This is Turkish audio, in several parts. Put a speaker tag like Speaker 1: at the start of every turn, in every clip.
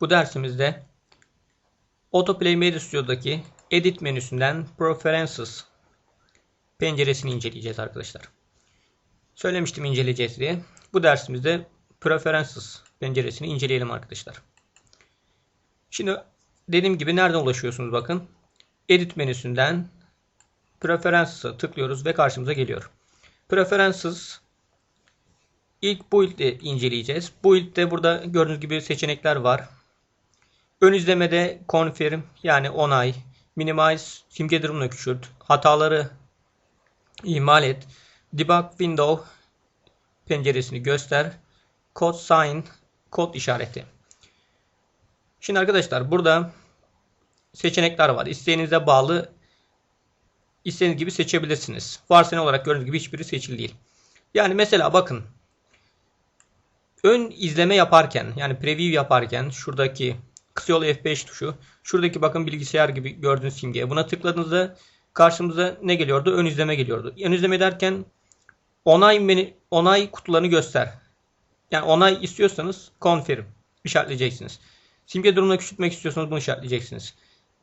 Speaker 1: Bu dersimizde Autoplay Media Studio'daki Edit menüsünden Preferences penceresini inceleyeceğiz arkadaşlar. Söylemiştim inceleyeceğiz diye. Bu dersimizde Preferences penceresini inceleyelim arkadaşlar. Şimdi dediğim gibi nereden ulaşıyorsunuz bakın. Edit menüsünden Preferences'a tıklıyoruz ve karşımıza geliyor. Preferences ilk build'i inceleyeceğiz. Build'de burada gördüğünüz gibi seçenekler var. Ön izlemede confirm yani onay, minimize, simge durumunu küçült, hataları ihmal et, debug window penceresini göster, code sign, kod işareti. Şimdi arkadaşlar burada seçenekler var. İsteğinize bağlı istediğiniz gibi seçebilirsiniz. Varsayılan olarak gördüğünüz gibi hiçbiri seçili değil. Yani mesela bakın ön izleme yaparken yani preview yaparken şuradaki kısa yol F5 tuşu şuradaki bakın bilgisayar gibi gördüğünüz simgeye buna tıkladığınızda karşımıza ne geliyordu? Ön izleme geliyordu. Ön izleme derken onay menü, onay kutularını göster. Yani onay istiyorsanız confirm işaretleyeceksiniz. Simge durumunu küçültmek istiyorsanız bunu işaretleyeceksiniz.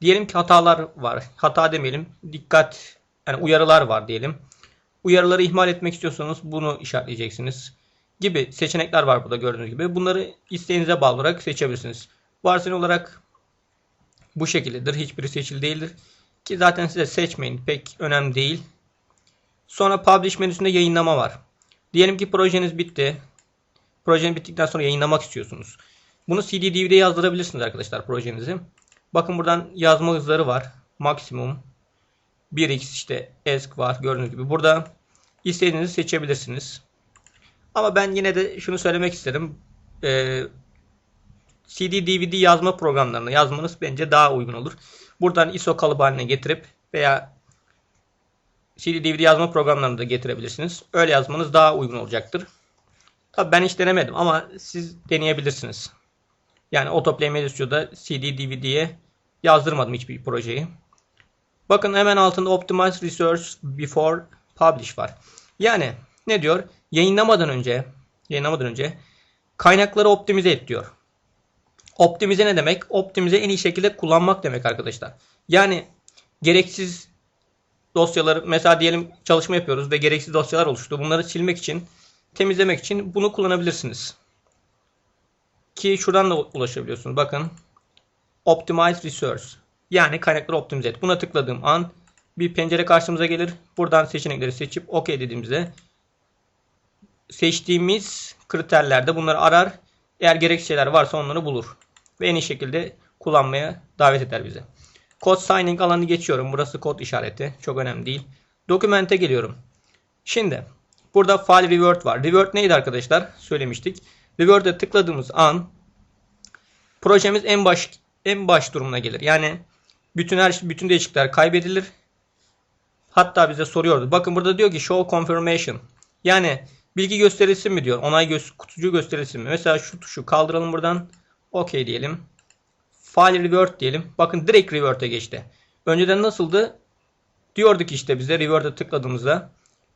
Speaker 1: Diyelim ki hatalar var. Hata demeyelim. Dikkat yani uyarılar var diyelim. Uyarıları ihmal etmek istiyorsanız bunu işaretleyeceksiniz. Gibi seçenekler var burada gördüğünüz gibi. Bunları isteğinize bağlı olarak seçebilirsiniz. Varsayılan olarak bu şekildedir. Hiçbiri seçili değildir. Ki zaten size seçmeyin. Pek önemli değil. Sonra Publish menüsünde yayınlama var. Diyelim ki projeniz bitti. Projeniz bittikten sonra yayınlamak istiyorsunuz. Bunu CD DVD'ye yazdırabilirsiniz arkadaşlar projenizi. Bakın buradan yazma hızları var. Maksimum 1x işte ESC var gördüğünüz gibi. Burada istediğinizi seçebilirsiniz. Ama ben yine de şunu söylemek isterim. Ee, CD DVD yazma programlarını yazmanız bence daha uygun olur. Buradan ISO kalıbı haline getirip veya CD DVD yazma programlarını da getirebilirsiniz. Öyle yazmanız daha uygun olacaktır. Tabii ben hiç denemedim ama siz deneyebilirsiniz. Yani Autoplay Media CD DVD'ye yazdırmadım hiçbir projeyi. Bakın hemen altında Optimize Research Before Publish var. Yani ne diyor? Yayınlamadan önce yayınlamadan önce kaynakları optimize et diyor. Optimize ne demek? Optimize en iyi şekilde kullanmak demek arkadaşlar. Yani gereksiz dosyaları mesela diyelim çalışma yapıyoruz ve gereksiz dosyalar oluştu. Bunları silmek için, temizlemek için bunu kullanabilirsiniz. Ki şuradan da ulaşabiliyorsunuz. Bakın. Optimize Resource. Yani kaynakları optimize et. Buna tıkladığım an bir pencere karşımıza gelir. Buradan seçenekleri seçip OK dediğimizde seçtiğimiz kriterlerde bunları arar. Eğer gerekli şeyler varsa onları bulur. Ve en iyi şekilde kullanmaya davet eder bize. Code signing alanı geçiyorum. Burası kod işareti. Çok önemli değil. Dokumente geliyorum. Şimdi burada file revert var. Revert neydi arkadaşlar? Söylemiştik. Revert'e tıkladığımız an projemiz en baş en baş durumuna gelir. Yani bütün her bütün değişiklikler kaybedilir. Hatta bize soruyordu. Bakın burada diyor ki show confirmation. Yani bilgi gösterilsin mi diyor. Onay gö kutucuğu gösterilsin mi? Mesela şu tuşu kaldıralım buradan. OK diyelim. File revert diyelim. Bakın direkt revert'e geçti. Önceden nasıldı? Diyordu ki işte bize revert'e tıkladığımızda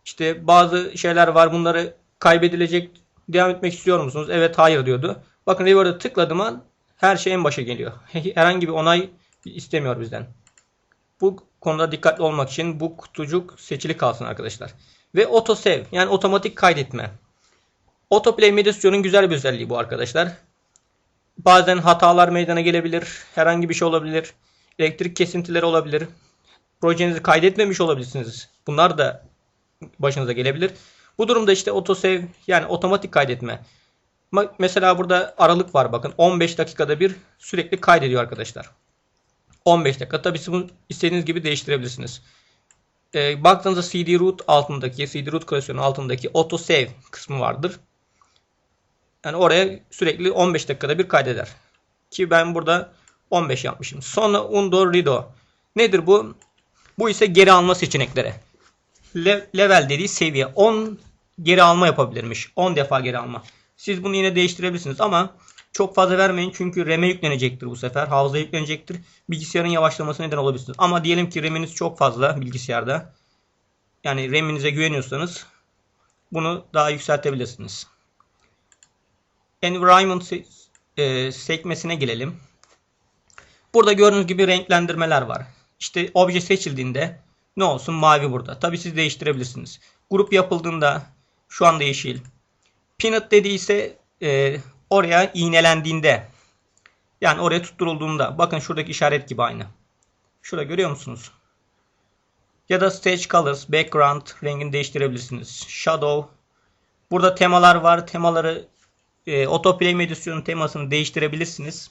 Speaker 1: işte bazı şeyler var bunları kaybedilecek devam etmek istiyor musunuz? Evet hayır diyordu. Bakın revert'e tıkladığım an her şey en başa geliyor. Herhangi bir onay istemiyor bizden. Bu konuda dikkatli olmak için bu kutucuk seçili kalsın arkadaşlar. Ve auto save yani otomatik kaydetme. Autoplay Media Studio'nun güzel bir özelliği bu arkadaşlar. Bazen hatalar meydana gelebilir. Herhangi bir şey olabilir. Elektrik kesintileri olabilir. Projenizi kaydetmemiş olabilirsiniz. Bunlar da başınıza gelebilir. Bu durumda işte autosave yani otomatik kaydetme. Mesela burada aralık var bakın. 15 dakikada bir sürekli kaydediyor arkadaşlar. 15 dakika. Tabi siz bunu istediğiniz gibi değiştirebilirsiniz. Ee, baktığınızda CD root altındaki, CD root klasörünün altındaki autosave kısmı vardır. Yani oraya sürekli 15 dakikada bir kaydeder. Ki ben burada 15 yapmışım. Sonra undo redo. Nedir bu? Bu ise geri alma seçenekleri. Le level dediği seviye 10 geri alma yapabilirmiş. 10 defa geri alma. Siz bunu yine değiştirebilirsiniz ama çok fazla vermeyin çünkü RAM'e yüklenecektir bu sefer. Hafıza yüklenecektir. Bilgisayarın yavaşlamasına neden olabilirsiniz. Ama diyelim ki RAM'iniz çok fazla bilgisayarda. Yani RAM'inize güveniyorsanız bunu daha yükseltebilirsiniz. Environment e, sekmesine gelelim. Burada gördüğünüz gibi renklendirmeler var. İşte obje seçildiğinde ne olsun mavi burada. Tabi siz değiştirebilirsiniz. Grup yapıldığında şu anda yeşil. Peanut dediyse e, oraya iğnelendiğinde yani oraya tutturulduğunda bakın şuradaki işaret gibi aynı. Şurada görüyor musunuz? Ya da stage colors, background rengini değiştirebilirsiniz. Shadow. Burada temalar var. Temaları e, autoplay mediasyonun temasını değiştirebilirsiniz.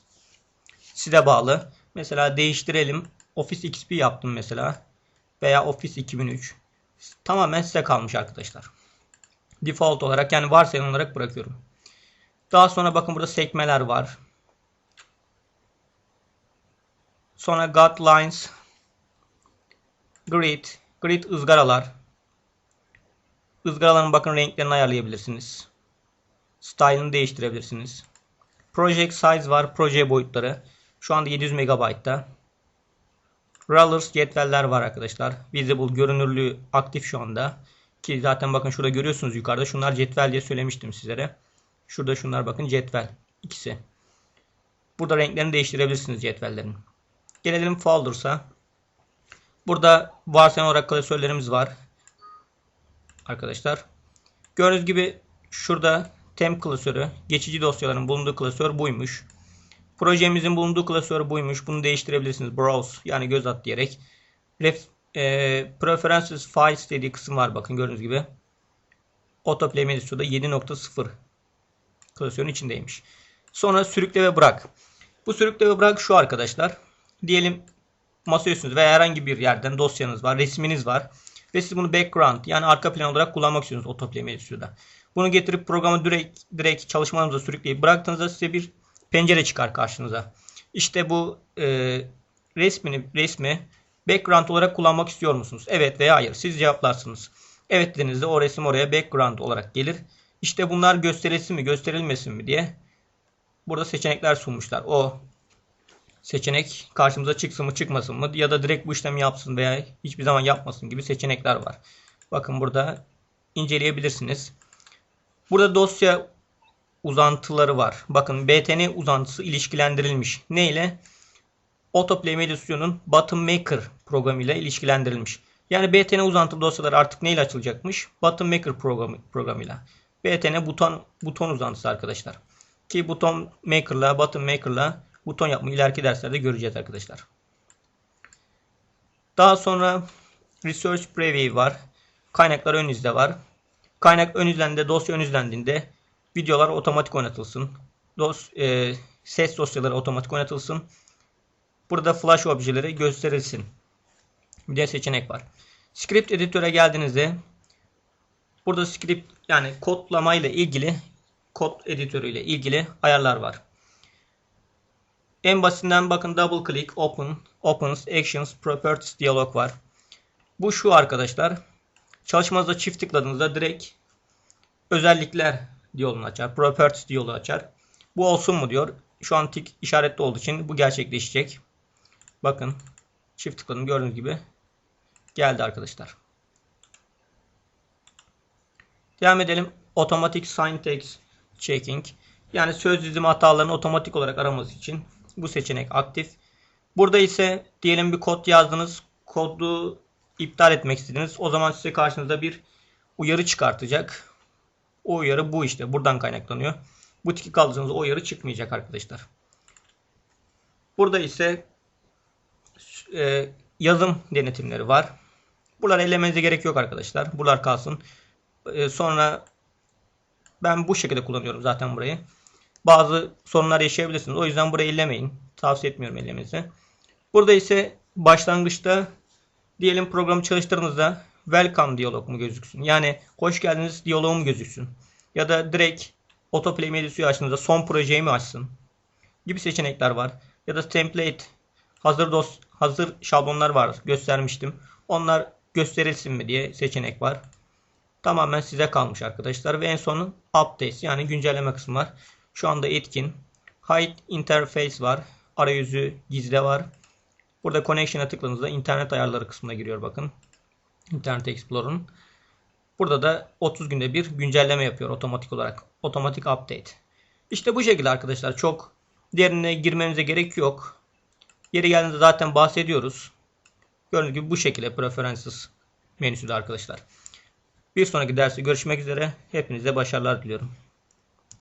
Speaker 1: Size bağlı. Mesela değiştirelim. Office XP yaptım mesela. Veya Office 2003. Tamamen size kalmış arkadaşlar. Default olarak yani varsayılan olarak bırakıyorum. Daha sonra bakın burada sekmeler var. Sonra guidelines, grid, grid ızgaralar. Izgaraların bakın renklerini ayarlayabilirsiniz. Style'ını değiştirebilirsiniz. Project size var, proje boyutları. Şu anda 700 MB'da. Rulers cetveller var arkadaşlar. Visible görünürlüğü aktif şu anda. Ki zaten bakın şurada görüyorsunuz yukarıda. Şunlar cetvel diye söylemiştim sizlere. Şurada şunlar bakın cetvel. ikisi. Burada renklerini değiştirebilirsiniz cetvellerin. Gelelim folders'a. Burada varsayılan olarak klasörlerimiz var. Arkadaşlar. Gördüğünüz gibi şurada temp klasörü, geçici dosyaların bulunduğu klasör buymuş. Projemizin bulunduğu klasör buymuş. Bunu değiştirebilirsiniz. Browse yani göz at diyerek. Ref, e, Preferences Files dediği kısım var. Bakın gördüğünüz gibi. Autoplay menüsü 7.0 klasörün içindeymiş. Sonra sürükle ve bırak. Bu sürükle ve bırak şu arkadaşlar. Diyelim masaüstünüz veya herhangi bir yerden dosyanız var, resminiz var. Ve siz bunu background yani arka plan olarak kullanmak istiyorsunuz autoplay menüsüde. Bunu getirip programı direkt, direkt çalışmanıza sürükleyip bıraktığınızda size bir pencere çıkar karşınıza. İşte bu e, resmini resmi background olarak kullanmak istiyor musunuz? Evet veya hayır. Siz cevaplarsınız. Evet dediğinizde o resim oraya background olarak gelir. İşte bunlar gösterilsin mi gösterilmesin mi diye burada seçenekler sunmuşlar. O seçenek karşımıza çıksın mı çıkmasın mı ya da direkt bu işlemi yapsın veya hiçbir zaman yapmasın gibi seçenekler var. Bakın burada inceleyebilirsiniz. Burada dosya uzantıları var. Bakın BTN uzantısı ilişkilendirilmiş. Ne ile? Autoplay Mediation'un Button Maker programıyla ilişkilendirilmiş. Yani BTN uzantılı dosyalar artık neyle açılacakmış? Button Maker programı, programıyla. BTN buton buton uzantısı arkadaşlar. Ki buton maker'la, button maker'la buton yapmayı ileriki derslerde göreceğiz arkadaşlar. Daha sonra Research Preview var. Kaynaklar ön var. Kaynak ön izlendiğinde, dosya ön izlendiğinde videolar otomatik oynatılsın. Dos, e, ses dosyaları otomatik oynatılsın. Burada flash objeleri gösterilsin. Bir de seçenek var. Script editöre geldiğinizde burada script yani kodlama ile ilgili kod editörü ile ilgili ayarlar var. En basitinden bakın double click open, opens, actions, properties diyalog var. Bu şu arkadaşlar. Çalışmanızda çift tıkladığınızda direkt özellikler diyalogunu açar. Properties diyalogu açar. Bu olsun mu diyor. Şu an tik işaretli olduğu için bu gerçekleşecek. Bakın çift tıkladım gördüğünüz gibi geldi arkadaşlar. Devam edelim. Automatic syntax checking. Yani söz dizimi hatalarını otomatik olarak araması için bu seçenek aktif. Burada ise diyelim bir kod yazdınız. Kodu iptal etmek istediniz. O zaman size karşınızda bir uyarı çıkartacak. O uyarı bu işte. Buradan kaynaklanıyor. Bu tiki kaldırsanız o uyarı çıkmayacak arkadaşlar. Burada ise e, yazım denetimleri var. Buralar elemenize gerek yok arkadaşlar. Buralar kalsın. E, sonra ben bu şekilde kullanıyorum zaten burayı. Bazı sorunlar yaşayabilirsiniz. O yüzden burayı ellemeyin. Tavsiye etmiyorum ellemenizi. Burada ise başlangıçta diyelim programı çalıştırdığınızda welcome diyalog mu gözüksün? Yani hoş geldiniz diyaloğu mu gözüksün? Ya da direkt autoplay menüsü açtığınızda son projeyi mi açsın? Gibi seçenekler var. Ya da template hazır dos hazır şablonlar var göstermiştim. Onlar gösterilsin mi diye seçenek var. Tamamen size kalmış arkadaşlar. Ve en sonu update yani güncelleme kısmı var. Şu anda etkin. Hide interface var. Arayüzü gizle var. Burada connection'a tıkladığınızda internet ayarları kısmına giriyor bakın. Internet Explorer'ın. Burada da 30 günde bir güncelleme yapıyor otomatik olarak. Otomatik update. İşte bu şekilde arkadaşlar çok Diğerine girmemize gerek yok. Yeri geldiğinde zaten bahsediyoruz. Gördüğünüz gibi bu şekilde Preferences menüsü de arkadaşlar. Bir sonraki derste görüşmek üzere. Hepinize başarılar diliyorum.